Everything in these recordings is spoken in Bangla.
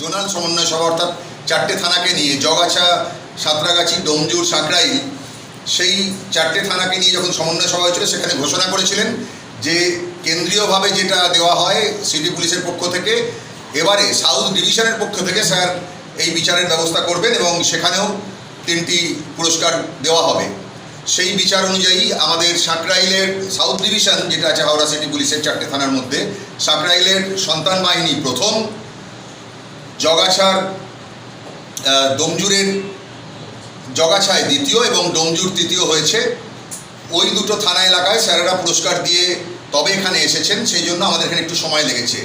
জোনাল সমন্বয় সভা, অর্থাৎ চারটে থানাকে নিয়ে, জগাছা, সাঁতরাগাছি, ডোমজুর সাঁকরাইল সেই চারটে থানাকে নিয়ে যখন সমন্বয় সভা হয়েছিল, সেখানে ঘোষণা করেছিলেন যে কেন্দ্রীয়ভাবে যেটা দেওয়া হয় সিটি পুলিশের পক্ষ থেকে, এবারে সাউথ ডিভিশনের পক্ষ থেকে স্যার এই বিচারের ব্যবস্থা করবেন এবং সেখানেও তিনটি পুরস্কার দেওয়া হবে। সেই বিচার অনুযায়ী আমাদের সাঁকরাইলের সাউথ ডিভিশন, যেটা আছে হাওড়া সিটি পুলিশের চারটে থানার মধ্যে সাঁকরাইলের সন্তান বাহিনী প্রথম জগাছার ডোমজুরের জগাছায় দ্বিতীয় এবং ডোমজুর তৃতীয় হয়েছে। ওই দুটো থানা এলাকায় স্যারেরা পুরস্কার দিয়ে তবে এখানে এসেছেন, সেই জন্য আমাদের এখানে একটু সময় লেগেছে।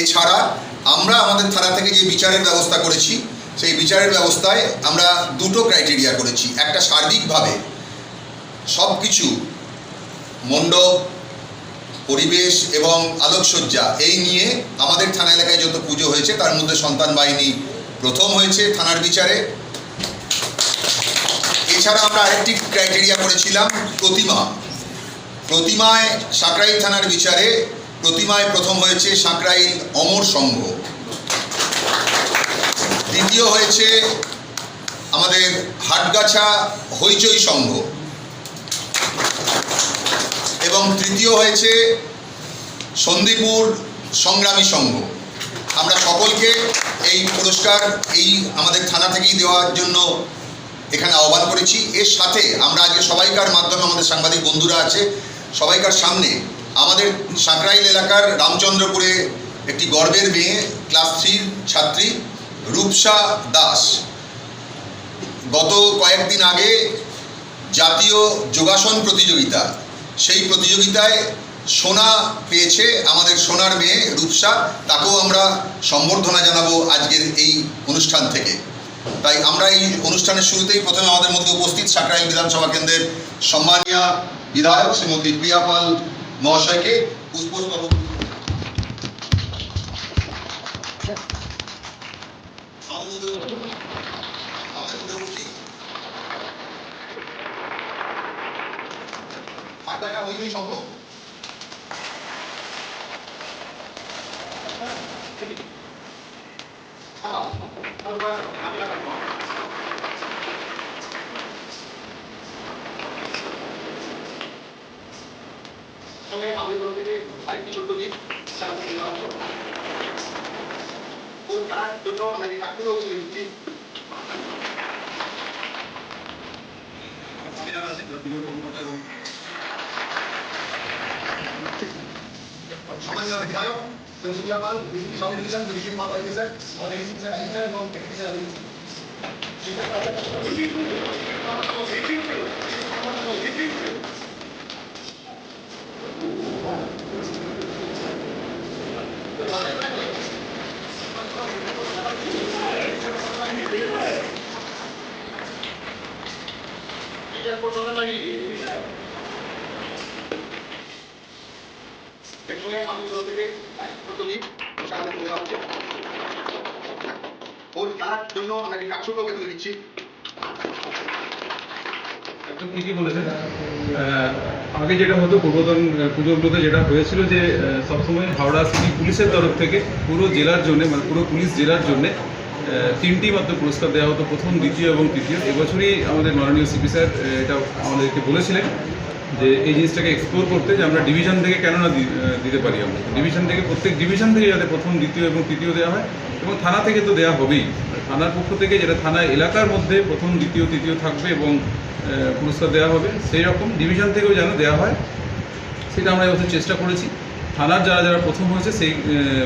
এছাড়া আমরা আমাদের থানা থেকে যে বিচারের ব্যবস্থা করেছি, সেই বিচারের ব্যবস্থায় আমরা দুটো ক্রাইটেরিয়া করেছি। একটা সার্বিকভাবে সব কিছু মণ্ডপ পরিবেশ এবং আলোকসজ্জা, এই নিয়ে আমাদের থানা এলাকায় যত পুজো হয়েছে, তার মধ্যে সন্তান বাহিনী প্রথম হয়েছে থানার বিচারে। এছাড়া আমরা আরেকটি ক্রাইটেরিয়া করেছিলাম, প্রতিমা। প্রতিমায় সাঁকরাইল থানার বিচারে, প্রতিমায় প্রথম হয়েছে সাঁকরাইল অমর সংঘ। দ্বিতীয় হয়েছে আমাদের হাটগাছা হইচই সংঘ। এবং তৃতীয় হয়েছে সন্দীপুর সংগ্রামী সংঘ। আমরা সকলকে এই পুরস্কার, এই আমাদের থানা থেকেই দেওয়ার জন্য এখানে আহ্বান করেছি। এর সাথে আমরা আজকে সবাইকার মাধ্যমে আমাদের সাংবাদিক বন্ধুরা আছে, সবাইকার সামনে আমাদের সাঁকরাইল এলাকার রামচন্দ্রপুরে একটি গর্বের মেয়ে, ক্লাস থ্রির ছাত্রী রূপসা দাস। গত কয়েকদিন আগে জাতীয় যোগাসন প্রতিযোগিতা সেই প্রতিযোগিতায় সোনা পেয়েছে আমাদের সোনার মেয়ে রূপসা, তাকেও আমরা সম্বর্ধনা জানাব আজকের এই অনুষ্ঠান থেকে। তাই আমরা এই অনুষ্ঠানের শুরুতেই প্রথমে আমাদের মধ্যে উপস্থিত সাকরাইল বিধানসভা কেন্দ্রের সম্মানীয় বিধায়ক শ্রীমতী প্রিয়া পাল মহাশয়কে পুষ্পস্তবক। আমাদের পূর্ববর্তী আট টাকা হইলেই সম্ভব সঙ্গে আমাদের তরফ থেকে আরেকটি ছোট্ট গিফট সারা থেকে দেওয়া হলো। ও তার জন্য আমাদের কাকুরও দিচ্ছি সামান্য বিধায়ক তহসিলদার পাল সব ডিভিশন ডিভিশন মাপ অফিসার আমাদের ডিভিশন অফিসার এবং টেকনিক্যাল একসঙ্গে আমি তরফ থেকে প্রথমেই দেওয়া হচ্ছে। জন্য আপনাকে দিচ্ছি। ঠিকই বলেছেন। আগে যেটা হতো, পূর্বতন পুজোগুলোতে যেটা হয়েছিল যে সবসময় হাওড়া সিটি পুলিশের তরফ থেকে পুরো জেলার জন্য মানে পুরো পুলিশ জেলার জন্য তিনটি মাত্র পুরস্কার দেওয়া হতো, প্রথম, দ্বিতীয় এবং তৃতীয়। এবছরই আমাদের মাননীয় সিপি স্যার এটা আমাদেরকে বলেছিলেন। যে এই জিনিসটাকে এক্সপ্লোর করতে যে আমরা ডিভিশন থেকে কেন না দিতে পারি আমরা। ডিভিশন থেকে প্রত্যেক ডিভিশন থেকে যাতে প্রথম, দ্বিতীয় এবং তৃতীয় দেওয়া হয় এবং থানা থেকে তো দেওয়া হবেই। থানার পক্ষ থেকে যেটা থানা এলাকার মধ্যে প্রথম, দ্বিতীয়, তৃতীয় থাকবে এবং পুরস্কার দেওয়া হবে সেই রকম ডিভিশন থেকেও যেন দেওয়া হয়, সেটা আমরা এবছর চেষ্টা করেছি। থানার যারা যারা প্রথম হয়েছে, সেই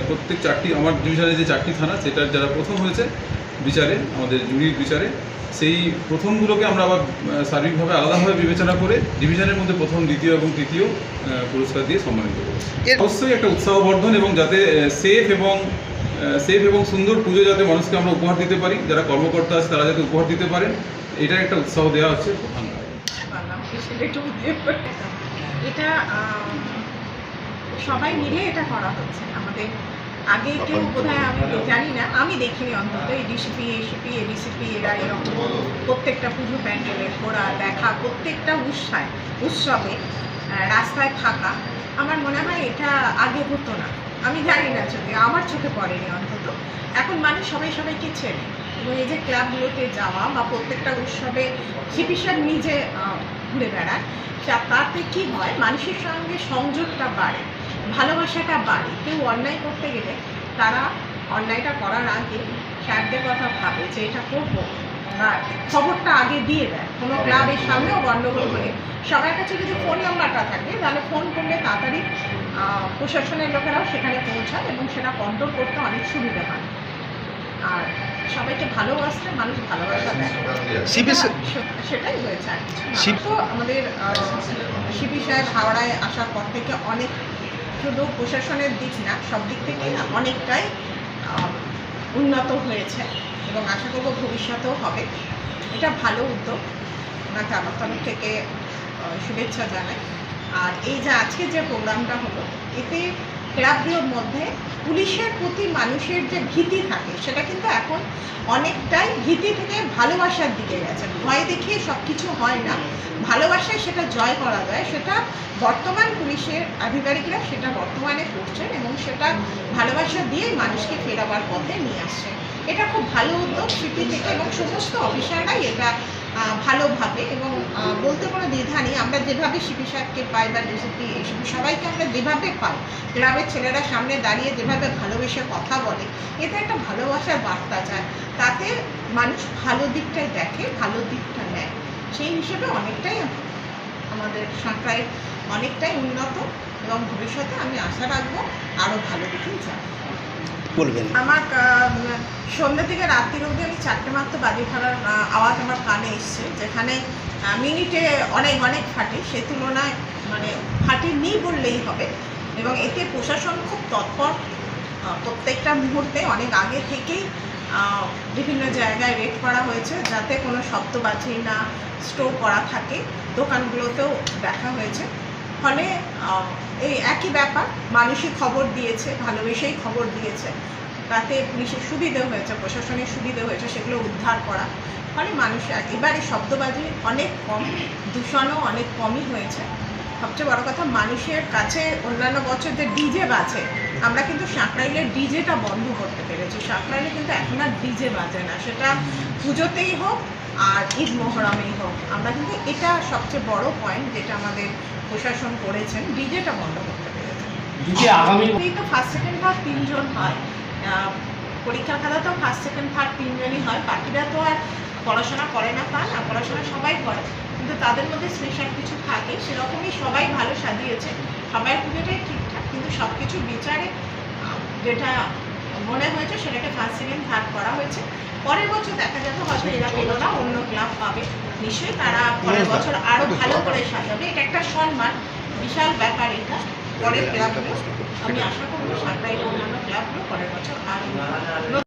প্রত্যেক চারটি, আমার ডিভিশনে যে চারটি থানা, সেটার যারা প্রথম হয়েছে, বিচারে, আমাদের জুরির বিচারে সেই প্রথমগুলোকে আমরা আবার সার্বিকভাবে আলাদাভাবে বিবেচনা করে ডিভিশনের মধ্যে প্রথম দ্বিতীয় এবং তৃতীয় পুরস্কার দিয়ে সম্মানিত করব অবশ্যই একটা উৎসাহবর্ধন এবং যাতে সেফ এবং সেফ এবং সুন্দর পুজো যাতে মানুষকে আমরা উপহার দিতে পারি যারা কর্মকর্তা আছে তারা যাতে উপহার দিতে পারেন এটা একটা উৎসাহ দেওয়া হচ্ছে প্রধান। এটা সবাই মিলে এটা করা হচ্ছে আমাদের আগে কেউ বোধহয় আমি জানি না, আমি দেখিনি অন্তত এই ডিসিপি এসিপি এডিসিপি এরা এরকম প্রত্যেকটা পুজো প্যান্ডেলে ঘোরা, দেখা, প্রত্যেকটা উৎসায় উৎসবে রাস্তায় থাকা, আমার মনে হয় এটা আগে হতো না। আমি জানি না চোখে, আমার চোখে পড়েনি অন্তত। এখন মানুষ সবাই সবাইকে চেনে। এবং এই যে ক্লাবগুলোতে যাওয়া বা প্রত্যেকটা উৎসবে শিপিসার নিজে ঘুরে বেড়ায় তাতে কি হয়? মানুষের সঙ্গে সংযোগটা বাড়ে। ভালোবাসাটা বাড়ে। কেউ অন্যায় করতে গেলে তারা অন্যায়টা করার আগে স্যারদের কথা ভাবে যে এটা করব। বা খবরটা আগে দিয়ে দেয়। কোনো ক্লাবের সামনেও গণ্ডগোল হলে সবার কাছে যদি ফোন নাম্বারটা থাকে তাহলে ফোন করলে তাড়াতাড়ি প্রশাসনের লোকেরাও সেখানে পৌঁছায় এবং সেটা কন্ট্রোল করতে অনেক সুবিধা হয় আর সবাইকে ভালোবাসলে মানুষ ভালোবাসা সেটা- সেটাই হয়েছে আর তো আমাদের শিপি সাহেব হাওড়ায় আসার পর থেকে অনেক শুধু প্রশাসনের দিক না, সব দিক থেকে অনেকটাই উন্নত হয়েছে এবং আশা করব ভবিষ্যতেও হবে। এটা ভালো উদ্যোগ। ওনাকে আমার তরফ থেকে শুভেচ্ছা জানাই। আর এই যে আজকে যে প্রোগ্রামটা হলো, এতে ক্লাবগুলোর মধ্যে পুলিশের প্রতি মানুষের যে ভীতি থাকে, সেটা কিন্তু এখন অনেকটাই ভীতি থেকে ভালোবাসার দিকে গেছে। ভয় দেখিয়ে সব কিছু হয় না। ভালোবাসায় সেটা জয় করা যায়, সেটা বর্তমান পুলিশের আধিকারিকরা সেটা বর্তমানে করছেন এবং সেটা ভালোবাসা দিয়েই মানুষকে ফেরাবার পথে নিয়ে আসছে এটা খুব ভালো উদ্যোগ সিটি থেকে এবং সমস্ত অফিসাররাই এটা ভালোভাবে এবং বলতে কোনো দ্বিধা নেই। আমরা যেভাবে সাহেবকে পাই বা ডিসিপি এইসব সবাইকে আমরা যেভাবে পাই, গ্রামের ছেলেরা সামনে দাঁড়িয়ে যেভাবে ভালোবেসে কথা বলে এতে একটা ভালোবাসার বার্তা যায়। তাতে মানুষ ভালো দিকটাই দেখে, ভালো দিকটা নেয়। সেই হিসেবে অনেকটাই আমাদের সরকারের অনেকটাই উন্নত এবং ভবিষ্যতে আমি আশা রাখব আরও ভালো দিকেই যাবে। বলবেন? আমার সন্ধ্যা থেকে রাত্রির অবধি আমি চারটে মাত্র বাজি ফাটার আওয়াজ আমার কানে এসছে, যেখানে মিনিটে অনেক অনেক ফাটে। সে তুলনায় মানে ফাটেনি বললেই হবে। এবং এতে প্রশাসন খুব তৎপর প্রত্যেকটা মুহূর্তে, অনেক আগে থেকেই বিভিন্ন জায়গায় রেড করা হয়েছে, যাতে কোনো শব্দবাজি না স্টোর করা থাকে। দোকানগুলোতেও দেখা হয়েছে। ফলে এই একই ব্যাপার, মানুষই খবর দিয়েছে, ভালোবেসেই খবর দিয়েছে। তাতে পুলিশের সুবিধে হয়েছে, প্রশাসনের সুবিধে হয়েছে, সেগুলো উদ্ধার করা। ফলে মানুষ একেবারে শব্দবাজি অনেক কম, দূষণও অনেক কমই হয়েছে। সবচেয়ে বড় কথা, মানুষের কাছে অন্যান্য বছর যে ডিজে বাজে, আমরা কিন্তু সাঁকরাইলের ডিজেটা বন্ধ করতে পেরেছি। সাঁকরাইলে কিন্তু এখন আর ডিজে বাজে না। সেটা পুজোতেই হোক আর ঈদ মোহরমেই হোক। আমরা কিন্তু এটা সবচেয়ে বড় পয়েন্ট যেটা আমাদের প্রশাসন করেছেন ডিজেটা বন্ধ করতে আগামী তো ফার্স্ট সেকেন্ড থার্ড তিনজন হয়। আহ, পরীক্ষার খাতাতেও ফার্স্ট সেকেন্ড থার্ড তিনজনই হয়। বাকিরা তো আর পড়াশোনা করে না তা না পড়াশোনা সবাই করে। কিন্তু তাদের মধ্যে স্পেশাল কিছু থাকে সেরকমই সবাই ভালো সাজিয়েছে। সবাই পুজোটাই ঠিকঠাক কিন্তু সব কিছু বিচারে যেটা মনে হয়েছে সেটাকে ফার্স্ট সেকেন্ড থার্ড করা হয়েছে। পরের বছর দেখা যাবে হয়তো এরা পেল না অন্য ক্লাব পাবে। নিশ্চয়ই তারা পরের বছর আরও ভালো করে সাজাবে। এটা একটা সম্মান বিশাল ব্যাপার এটা। পরের ক্লাবগুলো আমি আশা করব সাতটাই অন্যান্য ক্লাবগুলো পরের বছর আরও